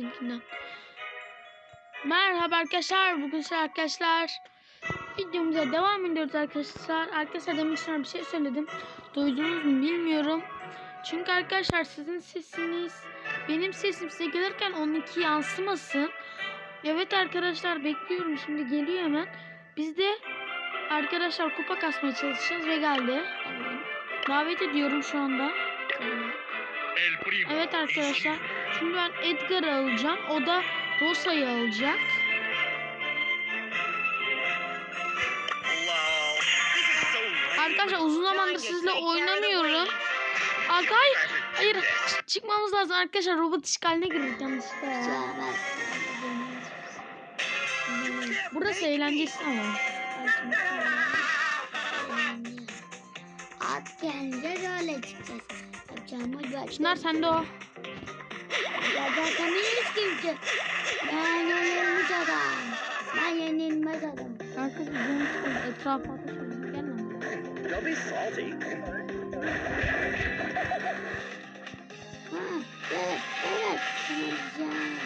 sizinkinden. Merhaba arkadaşlar. Bugün size arkadaşlar videomuza devam ediyoruz arkadaşlar. Arkadaşlar demin sana bir şey söyledim. Duydunuz mu bilmiyorum. Çünkü arkadaşlar sizin sesiniz benim sesim size gelirken onunki yansımasın. Evet arkadaşlar bekliyorum şimdi geliyor hemen. Biz de arkadaşlar kupa kasmaya çalışacağız ve geldi. Davet ediyorum şu anda. Evet arkadaşlar. Şimdi ben Edgar'ı alacağım. O da Rosa'yı alacak. Arkadaşlar uzun zamandır sizle oynamıyorum. Arkadaşlar hayır çıkmamız lazım arkadaşlar. Robot işgaline girdik yanlışlıkla ya. Burası eğlencesi ama. At gelince böyle çıkacağız. Çınar sende o. Ya zaten hiç kimse. Ben yenilmez adam. Ben yenilmez adam. Kanka uzun etrafa ateş Gelme. Don't be salty. Ha, evet, evet. Sana diyeceğim.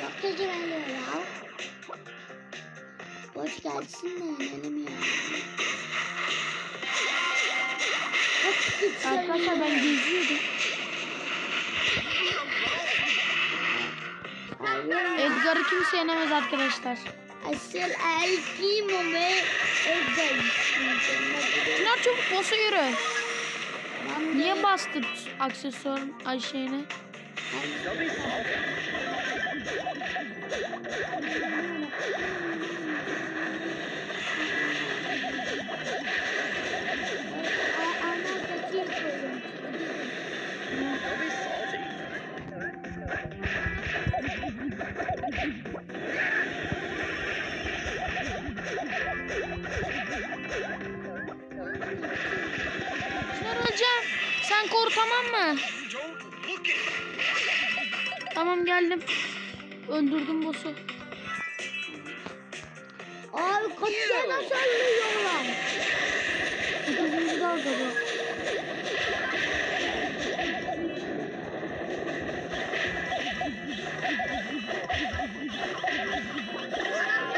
Çok tecrübeli ya. Boş gelsin de yenelim ya. Arkadaşlar ben geziyordum. Edgar'ı kimse yenemez arkadaşlar. Asıl El Primo ve Edgar. Çınar çabuk boss'a yürü. Niye bastın aksesuar Ayşe'ne? Tamam mı? Tamam geldim. Öldürdüm boss'u. Abi kaçana sallıyorlar. Dokuzuncu dalga bu.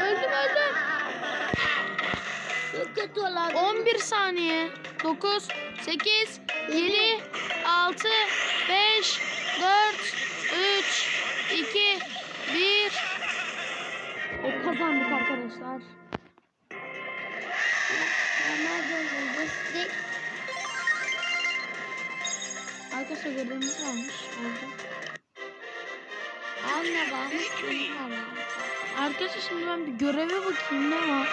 Öldüm öldüm. Çok kötü olan. 11 saniye. 9, 8, 7, 6, 5, 4, 3, 2, 1. O kazandık arkadaşlar. Arkadaşlar görevimiz varmış. Orada. Anne varmış. Arkadaşlar şimdi ben bir göreve bakayım ne var.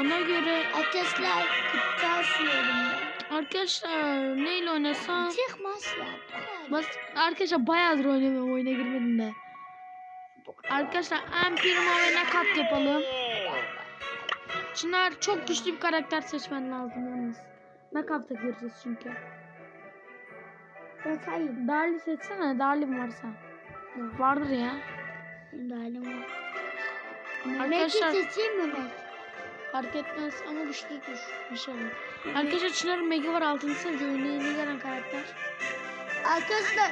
Ona göre Ateşler kutu asıyorum ben. Arkadaşlar neyle oynasam Çıkmaz ya. Bas, arkadaşlar bayağıdır oynamıyorum oyuna girmedim de. Arkadaşlar Empirmo ve Nakat yapalım. Çınar çok güçlü bir karakter seçmen lazım yalnız. Nakat'ta gireceğiz çünkü. Ben hayır. Darli seçsene Darli mi varsa. Vardır ya. Halim var. Arkadaşlar- Belki seçeyim mi ben? Fark etmez ama güçlüdür. İnşallah. Arkadaşlar Çınar'ın Mega var 6. seviye oyuna yeni gelen karakter. Arkadaşlar.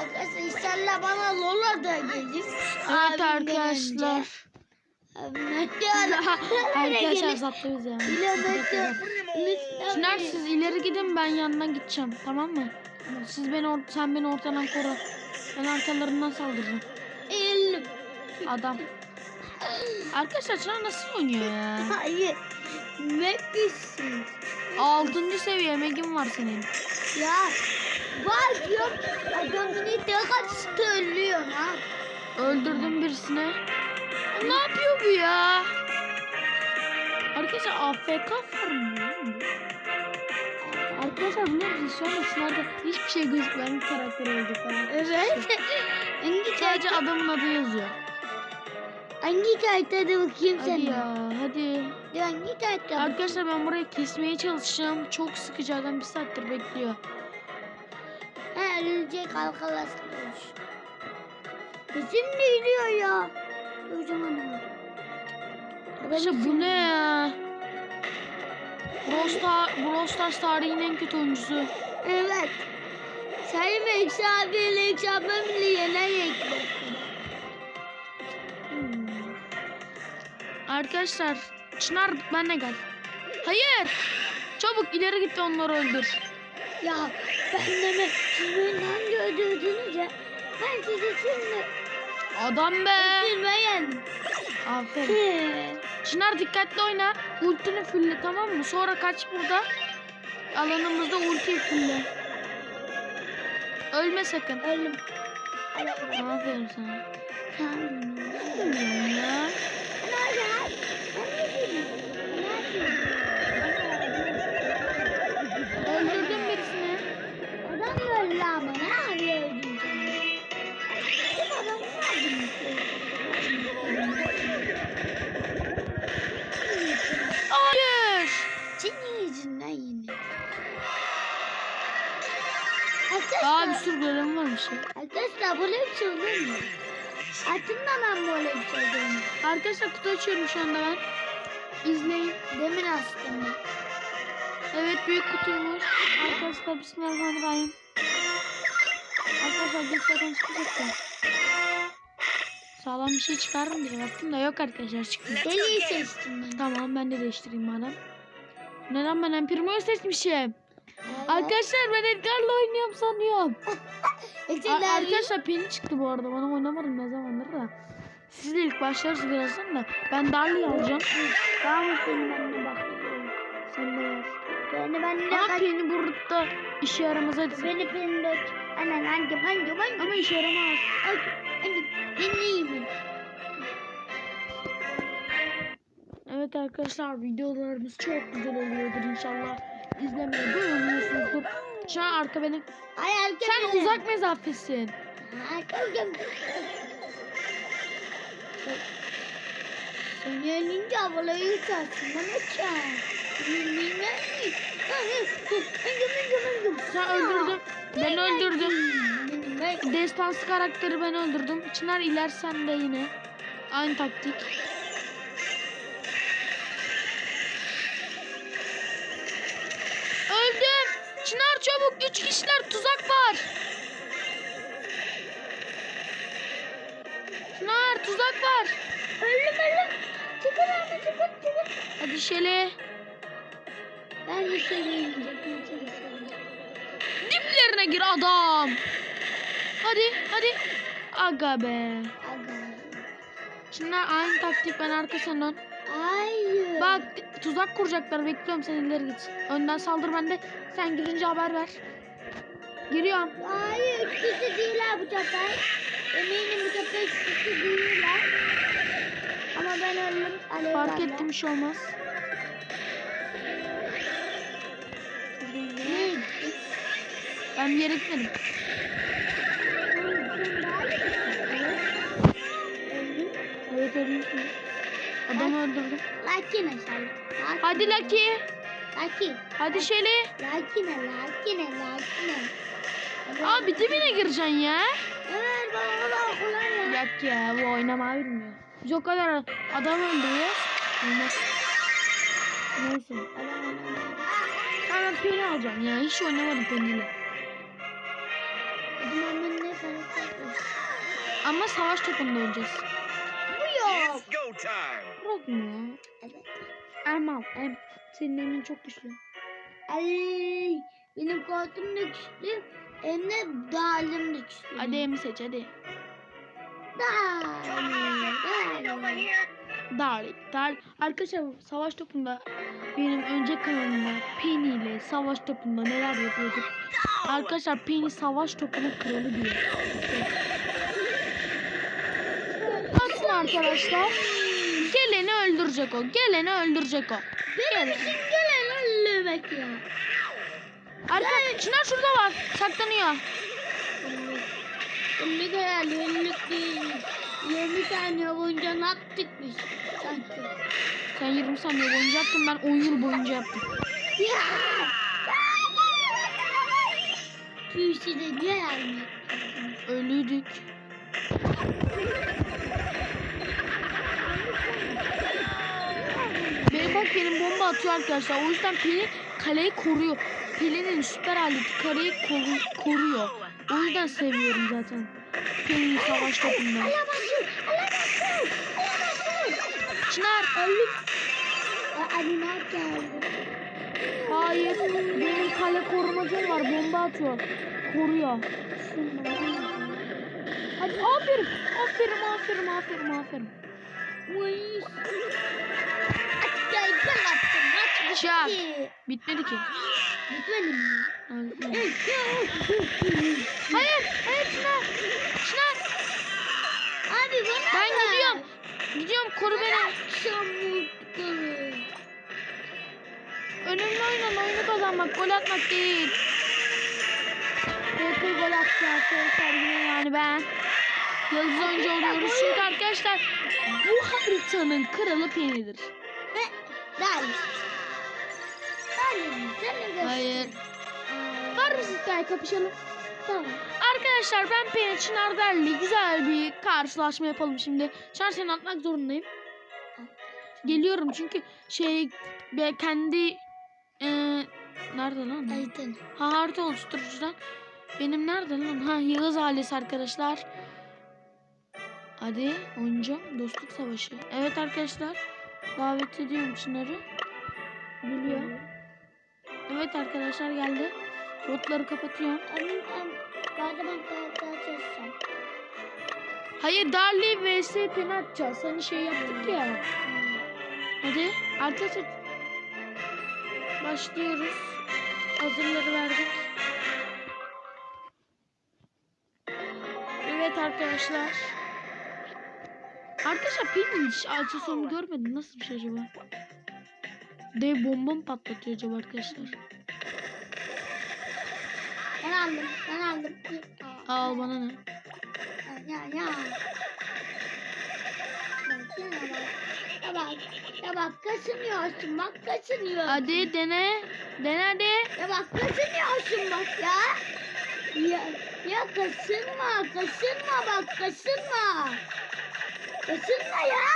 Arkadaşlar inşallah bana Lola da gelir. Evet arkadaşlar. arkadaşlar sattı bizi yani. Çınar siz ileri gidin ben yanından gideceğim tamam mı? Siz beni or- sen beni ortadan koru. Ben arkalarından saldıracağım. Elim. Adam. Arkadaşlar Çınar nasıl oynuyor ya? Hayır. Pissin. 6. seviye Meg'in var senin. Ya. Bak yok. Adamın kaç söylüyor ha. Öldürdüm birisine. Ne yapıyor bu ya? Arkadaşlar AFK var mı? Arkadaşlar biliyor musunuz şu anda hiçbir şey gözükmeyen bir karakter oldu falan. Evet. Sadece adamın adı yazıyor. Hangi karakterde bakayım Hadi sana? ya hadi. De hangi karakter? Arkadaşlar ben burayı kesmeye çalışacağım. Çok sıkıcı adam bir saattir bekliyor. Ha örümcek halkalaşmış. Kesin de yürüyor ya. Hocam hanım. Arkadaşlar bu ne ya? Brawl Star- Brawl Stars tarihin en kötü oyuncusu. Evet. Sayın Ekşi abiyle Ekşi ablam bile yener ekmek. Arkadaşlar Çınar benle gel. Hayır. Çabuk ileri git onları öldür. Ya ben de siz beni hangi öldürdünüz ya? Ben sizi şimdi Adam be. öldürmeyen. Aferin. Çınar dikkatli oyna. Ultini fulle tamam mı? Sonra kaç burada. Alanımızda ulti fulle. Ölme sakın. Öldüm. Aferin sana. Tamam. Ya. Sürü görevim varmış ya. arkadaşlar böyle bir şey olur mu? Aklımda ben böyle bir şey görmedim. Arkadaşlar kutu açıyorum şu anda ben. İzleyin. Demin aslında. Evet büyük kutuymuş. Arkadaşlar bismillahirrahmanirrahim. Arkadaşlar bir zaten çıkacak da. Sağlam bir şey çıkarırım diye baktım da yok arkadaşlar çıkmıyor. Deliyi seçtim ben. Tamam ben de değiştireyim madem. Neden ben Emprimo'yu seçmişim? Arkadaşlar ben Edgar'la oynuyorum sanıyorum. Ar- Arkadaşlar, peni çıktı bu arada. Bana oynamadım ne zamandır da. Siz de ilk başlarız birazdan da. Ben Darlı'yı alacağım. Tamam benim anne bak. Sen de yaz. Yani ben de Ama kaç... peni burada işe yaramaz hadi. Beni beni de... Anan hangi hangi hangi? Ama işe yaramaz. Hangi? Ben iyiyim. Evet arkadaşlar videolarımız çok güzel oluyordur inşallah. İzlemeye doymuyorsunuzdur. Şu an arka benim. Ay arka Sen benim. uzak mesafesin. Arka benim. Sen yenince uçarsın. Ben uçar. Yenince Sen öldürdüm. Ben öldürdüm. Destansı karakteri ben öldürdüm. Çınar iler sen de yine. Aynı taktik. Üç kişiler tuzak var. Çınar tuzak var. öldüm öldüm. Çıkın abi çıkın çıkın. Hadi Şeli. Ben bir şey. Diplerine gir adam. Hadi hadi. Aga be. Aga. Çınar aynı taktik ben arkasından. Hayır. Bak tuzak kuracaklar bekliyorum sen ileri git. Önden saldır ben de sen girince haber ver. Giriyorum. Hayır, ikisi değiller bu sefer. Eminim bu sefer ikisi değiller. Ama ben öldüm. Alev Fark ettim bir şey olmaz. Ben bir yere gitmedim. Evet ölmüşüm. Adamı öldürdüm. Ne sen? Hadi Lucky. Lucky. Hadi Şeli. Ne? Lucky ne? Abi dibine gireceksin ya. Evet bana da kolay ya. Yok ya bu oynamayı bilmiyor. Biz o kadar adam öldürüyoruz. Olmaz. Neyse. Ben peni alacağım ya. Hiç oynamadım peniyle. Ama savaş topunda olacağız. Bu yok. Mu ya? Evet. Ermal. Em. Senin emin çok güçlü. Ay, benim koltuğum da güçlü. Hem de dalim güçlü. Hadi Em'i seç hadi. Dalim. Dalim. Dar Arkadaşlar savaş topunda benim önce kanalımda Penny ile savaş topunda neler yapıyorduk. Arkadaşlar Penny savaş topunun kralı diyor. Atın arkadaşlar. Geleni öldürecek o. Geleni öldürecek o. Geleni. Gelen öldürmek ya. Arkadaşlar Çınar şurada var. Saklanıyor. Ne kadar önlük değil. 20 saniye boyunca ne yaptık biz? Sanki. Sen 20 saniye boyunca yaptın ben 10 yıl boyunca yaptım. Ya. Tüysi de niye yani? Ölüydük. Benim bak benim bomba atıyor arkadaşlar. O yüzden Pelin kaleyi koruyor. Pelin'in süper aleti kaleyi koru- koruyor. O yüzden seviyorum zaten. Pelin savaş topunda. Çınar. Aa, Alina geldi. Hayır. Benim kale korumacım var. Bomba atıyor. Koruyor. Hadi aferin. Aferin aferin aferin aferin. Maç Çak. Bitmedi ki. Bitmedi mi? Hayır. Hayır. Çınar. Çınar. Abi bana Ben ver. gidiyorum. Gidiyorum koru beni. Çabuk. Önemli oyunun oyunu kazanmak, gol atmak değil. TP gol arkadaşlar yine yani ben. Yıldız oyuncu oluyoruz çünkü arkadaşlar bu haritanın kralı Penny'dir. Ve Dal. Sen ne diyorsun? Hayır. Var mısın hikaye kapışalım? Tamam. Arkadaşlar ben Penny Çınar Derli güzel bir karşılaşma yapalım şimdi. Çınar seni atmak zorundayım. Geliyorum çünkü şey kendi eee nerede lan? Aydın. Ha harita oluşturucudan. Benim nerede lan? Ha Yağız ailesi arkadaşlar. Hadi oynayacağım. Dostluk savaşı. Evet arkadaşlar. Davet ediyorum Çınar'ı. Geliyor. Evet arkadaşlar geldi. Botları kapatıyorum. An. Bana ben karakter çalışacağım. Hayır Darli vs Peni atacağız. Hani şey yaptık ya. Hadi arkadaşlar. Başlıyoruz. Hazırları verdik. Evet arkadaşlar. Arkadaşlar alçı sonu görmedim. Nasıl bir şey acaba? Dev bomba mı patlatıyor acaba arkadaşlar? Ben aldım. Ben aldım. Al bana ne? Ya ya. Ya bak. Ya bak. Ya bak kaşınıyorsun. Hadi dene. Dene hadi. Ya bak kaşınıyorsun bak ya. Ya, ya kaşınma kaşınma bak kaşınma. Kaşınma ya.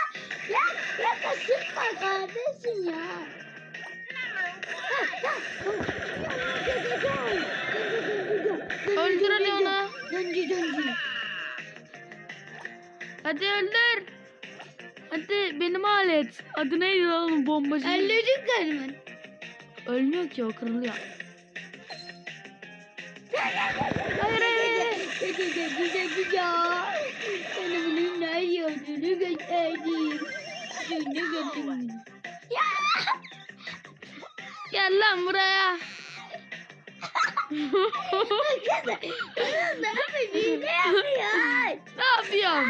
Ya, ya kaşınma kardeşim ya. Öldür onu. Döncü döncü. Hadi öldür. Hadi benim alet. Adı neydi lan onun bombacı? Öldürdük galiba. Ölmüyor ki o kırılıyor. Hayır hayır. Güzel güzel güzel. Bana bunun nerede olduğunu gösterdim. Şimdi gördüm. Ya! Gel lan buraya. Kızım, kızım ne yapıyorsun? Ne yapıyorsun? ne yapıyorum?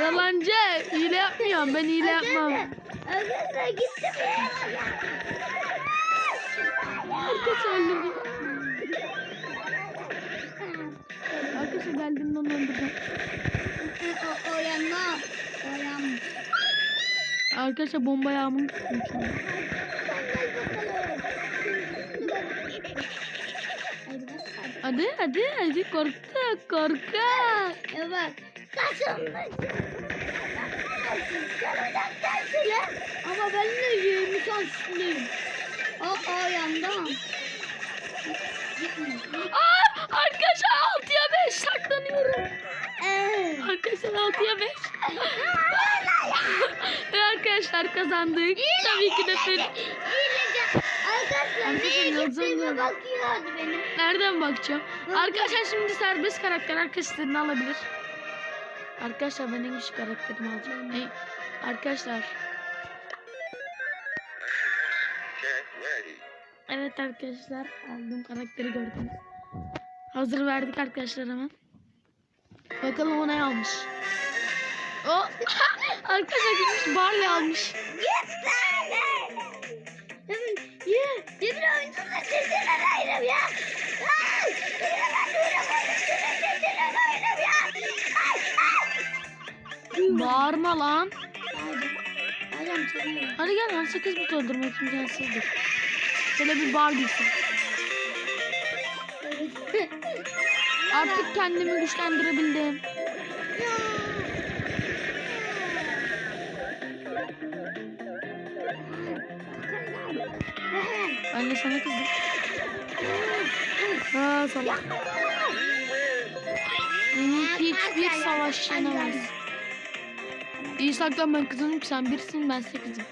Yalancı. Hile yapmıyorum. Ben hile yapmam. Arkadaşlar gitti mi? Arkadaşlar öldürdüm. Arkadaşlar geldiğimde onu öldürdüm. O, o yanma. O yanma. Arkadaşlar bomba yağmurunu tuttum hadi. Hadi hadi korkak korkak. Ya bak. Kaşınmışsın. Canımdan lan. Ama ben de yirmi şanslıyım. O o yandan. Aa, arkadaşlar 6'ya 5 saklanıyorum. Eee. Arkadaşlar 6'ya 5. Ve arkadaşlar kazandık. Tabii ki de İyice. Arkadaşlar bakıyordu benim. Nereden bakacağım? Arkadaşlar şimdi serbest karakter arkadaşlarını alabilir. Arkadaşlar ben en güçlü karakterimi alacağım. Ey, arkadaşlar. Evet arkadaşlar aldığım karakteri gördünüz. Hazır verdik arkadaşlar hemen. Bakalım o ne almış. O arkadaşlar gitmiş Barley almış. Ya, Demir oyuncunun sesini ayrım ya. Ay, ben oyuncunun sesini ayrım ya. Ay, Bağırma lan. Ayağım çalıyor. Hadi gel lan 8 bit öldürmek imkansızdır. Şöyle bir Barbie'sin. Artık kendimi güçlendirebildim. Ben de sana kızdım. Ha salak. Beni hiçbir savaş yenemez. İyi saklan ben kızım sen birsin ben sekizim.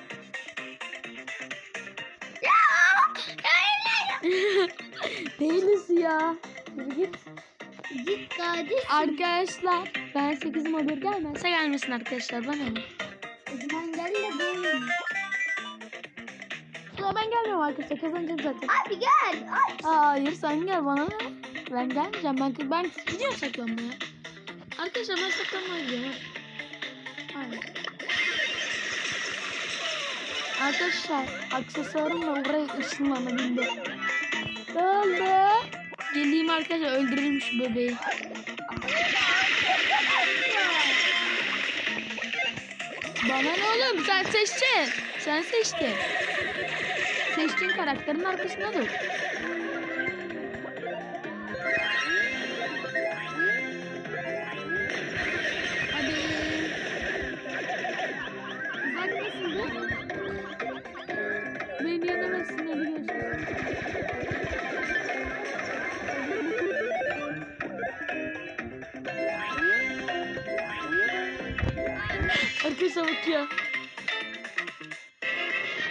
Değiliz ya. Yürü Git. Git kardeşim. Arkadaşlar ben sekizim haber gelmezse gelmesin arkadaşlar bana ne? O zaman Ya ben gelmiyorum arkadaşlar kazanacağım zaten. Abi gel. Ay. Hayır sen gel bana? Ben gelmeyeceğim ben ben gidiyorum saklanmaya. Arkadaşlar ben saklanmaya gidiyorum. Aynen. Arkadaşlar aksesuarımla oraya ışınlanabildi. Böyle. Geleyim arkadaşlar öldürelim şu bebeği. Bana ne oğlum sen seçtin. Sen seçtin. Seçtiğin karakterin arkasında dur. Hadi. Nasıldı? Beni yenemezsin hadi görüşürüz. Arkadaşlar bak ya.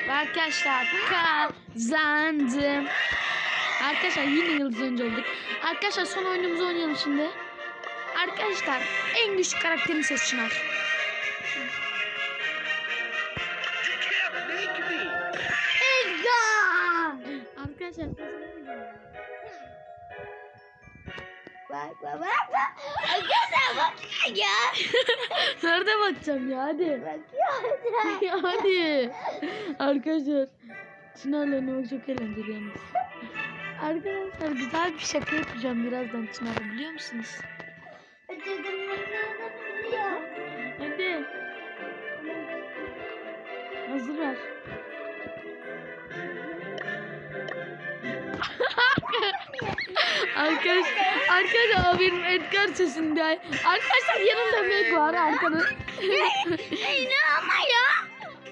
Arkadaşlar kazandım. Arkadaşlar yine yıldız önce olduk. Arkadaşlar son oyunumuzu oynayalım şimdi. Arkadaşlar en güçlü karakterini seç Çınar. Edgar. Arkadaşlar Bak bak bak. bak. Arkadaşlar bak ya. nerede bakacağım ya hadi. Bak ya. ya hadi. Arkadaşlar Çınar'la oynamak çok eğlenceli yalnız. Arkadaşlar güzel bir şaka yapacağım birazdan Çınar'la biliyor musunuz? Hadi. Hazır ver. Arkadaş, arkadaşlar o benim Edgar sesinde. Arkadaşlar yanımda Meg var arkada. Ama ya?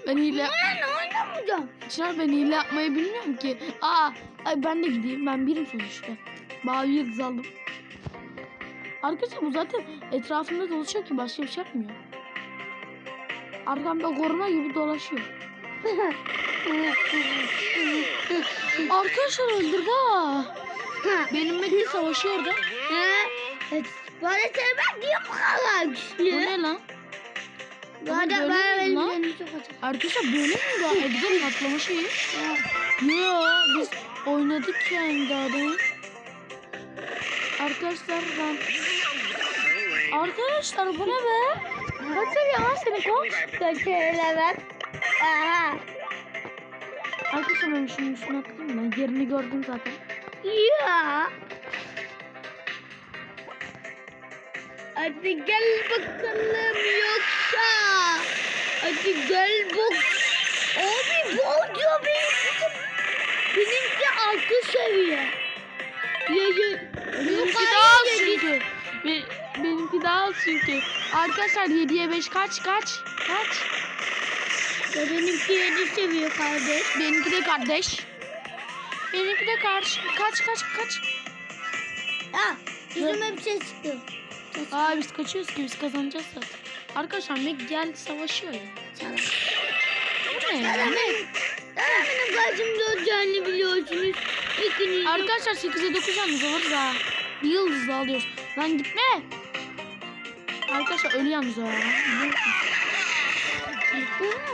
ben hile, Ben oynamayacağım. Çınar ben hile yapmayı bilmiyorum ki. Aa, ay ben de gideyim. Ben birim sonuçta. Mavi yıldız aldım. Arkadaşlar bu zaten etrafında dolaşıyor ki başka bir şey yapmıyor. Arkamda koruma gibi dolaşıyor. Arkadaşlar öldürdü ha. Benimle savaşıyor orada. He? Evet. Bana sen bak niye bu kadar Bu güçlü? ne lan? Bana böyle benim lan? Arkadaşlar böyle mi daha Edgar'ın atlama şeyi? Yo biz oynadık yani daha. Arkadaşlar ben... Arkadaşlar bu ne be? Seviye lan senin koç? Kötüyle bak. Aha. Arkadaşlar ben şunu şunu atlayayım ben. Yerini gördüm zaten. Ya. Hadi gel bakalım yoksa. Hadi gel bak. Abi audio benimki, benimki altı seviye. Ya ya. Benimki daha az çünkü. Be- benimki daha az çünkü. Arkadaşlar 7'ye 5 kaç kaç? Kaç? Ya benimki yedi seviye kardeş. Benimki de kardeş. Benimki de karşı. Kaç kaç kaç? Ha, yüzüme bir şey çıktı. Aa biz kaçıyoruz ki biz kazanacağız zaten. Arkadaşlar Meg gel savaşıyor ya. Çalak. Bu ne ya? Benim karşımda olacağını biliyorsunuz? İkiniz Arkadaşlar 8'e 9 yalnız alırız ha. Bir yıldız da alıyoruz. Lan gitme. Arkadaşlar ölü yalnız o ya.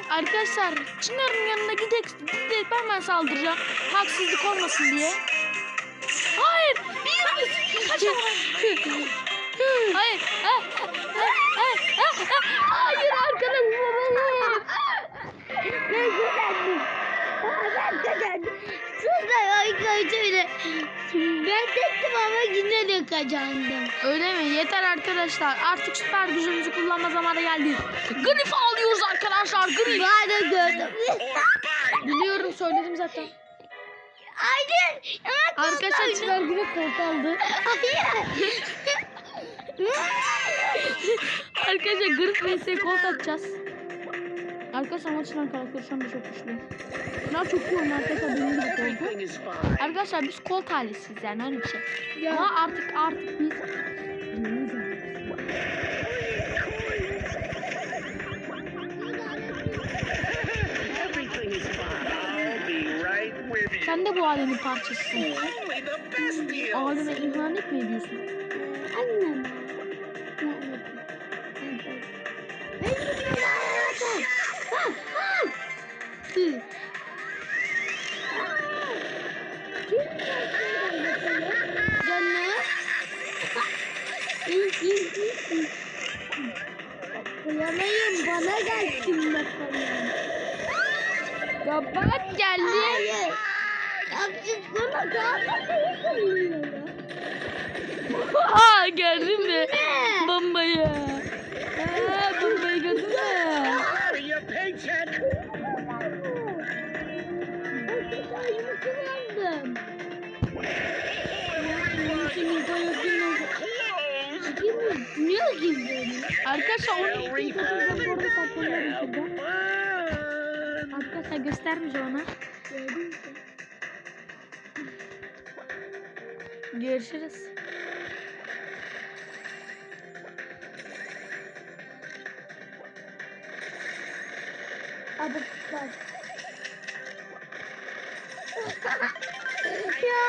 Arkadaşlar Çınar'ın yanına gidek, gidek ben ben saldıracağım. Haksızlık olmasın diye. Hayır. Bir Hayır. Ha, ha, ha, ha, ha. Hayır arkada babalı. Ben kazandım. Aa, ben kazandım. Sus da arkadaşlar. Tektim ama yine de kazandım. Öyle mi? Yeter arkadaşlar. Artık süper gücümüzü kullanma zamanı geldi. Grif alıyoruz arkadaşlar. Grif. Ben de gördüm. Biliyorum söyledim zaten. Hayır. Arkadaşlar Çınar Grif kolt aldı. Hayır. Arkadaşlar Grif vs kolt atacağız. Arkadaşlar ama Çınar karakteri şu anda çok güçlü. Çınar çok iyi oynuyor arkadaşlar benim gibi oldu. Arkadaşlar biz Colt ailesiyiz yani öyle bir şey. Ya. Ama artık artık biz sen de bu ailenin parçasısın. Ailene ihanet mi ediyorsun? Annem. Benim Ha ha. Hı. Canım. Kıyamayın bana gelsin bakalım. Kapat geldi. Hayır. Yapacak bana daha değil ya. Ha gördün mü? Ne? Böyle? Arkadaşlar Well, onu ilk arada saklanıyorum şurada. Arkadaşlar göstermeyeceğim ona. Görüşürüz. Hadi bak. ya.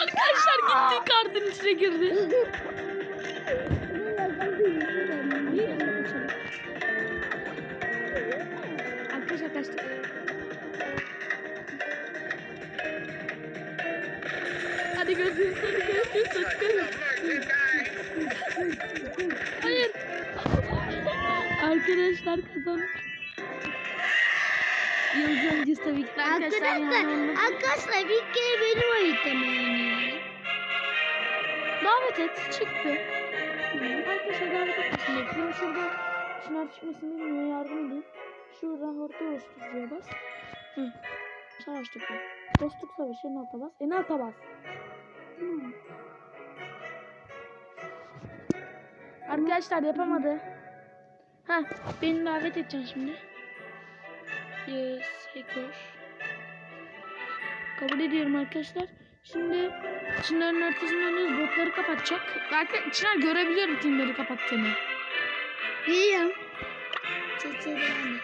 Arkadaşlar gitti kartın içine girdi. Arkadaşlar kazandık. Yıldız öncesi tabii ki arkadaşlar. Arkadaşlar, yani arkadaşlar bir kere benim haritam oynuyor. Davet et. Çıktı. Arkadaşlar davet etmesin. Bekliyorum şurada. Şınav çıkmasını bilmiyor. Yardım edeyim. Şuradan orta oluşturucuya bas. Hı. Savaş topu. Dostluk savaşı en alta bas. En alta bas. Hmm. Arkadaşlar yapamadı. Ha, beni davet edeceksin şimdi. Yes, hacker. Kabul ediyorum arkadaşlar. Şimdi Çınar'ın arkasında oynuyoruz. Botları kapatacak. Belki Çınar görebiliyorum kimleri kapattığını. Biliyorum. Çeçe yani.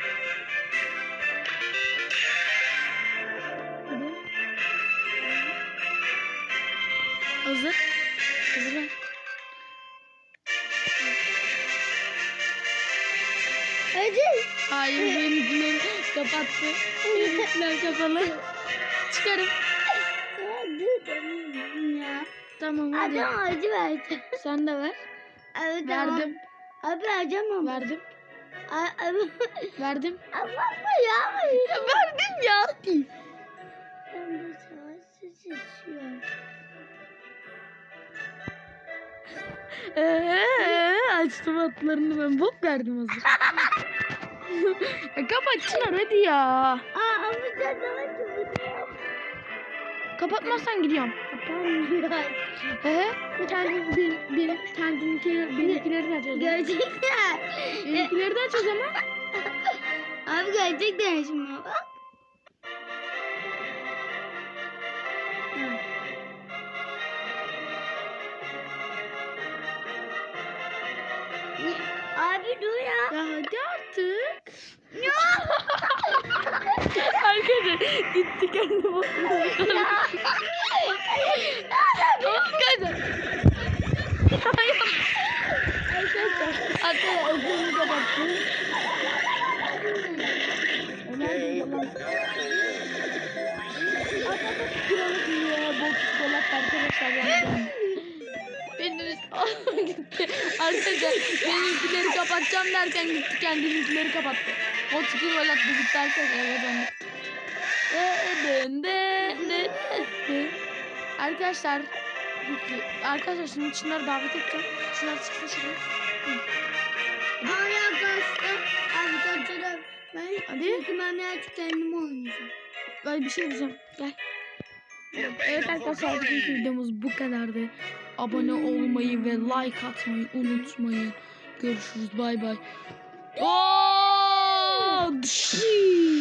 Hazır. Hayır benimkileri kapattı. Benimkiler kapalı. Çıkarım. Ya. Tamam hadi. Adam acı vereceğim. Sen de ver. Abi tamam. Verdim. Abi ama. Verdim. A- Abi. Verdim. Allah'ım ya. Verdim ya. Ben de savaşsız istiyorum. Ee, açtım atlarını ben bok verdim hazır. ya kapat Çınar hadi ya. Aa ama daha çok Kapatmazsan gidiyorum. Ee, kendi benim, benim kendimkileri, benimkileri de açacağız. Gerçekten. Benimkileri de aç o zaman. Abi gerçekten şimdi bak. Abi dur ya. Ya hadi artık. Arkadaşlar gitti kendi bokunu. Arkadaşlar. Arkadaşlar. Arkadaşlar öpümü kapattım. Benim gitti. Arkadaşlar benimkileri kapatacağım derken gitti kendiminkileri kapattı. O çıkıyor attı gitti arkadaşlar eve Arkadaşlar. Arkadaşlar şimdi Çınar'ı davet edeceğim. Çınar çıksın şuraya. Ay arkadaşlar. Kaçırım. Ben Hadi. ben birazcık kendim oynayacağım. Ben bir şey diyeceğim. Gel. Evet arkadaşlar bugünkü videomuz bu kadardı. Abone olmayı ve like atmayı unutmayın. Görüşürüz bay bay. Dışii.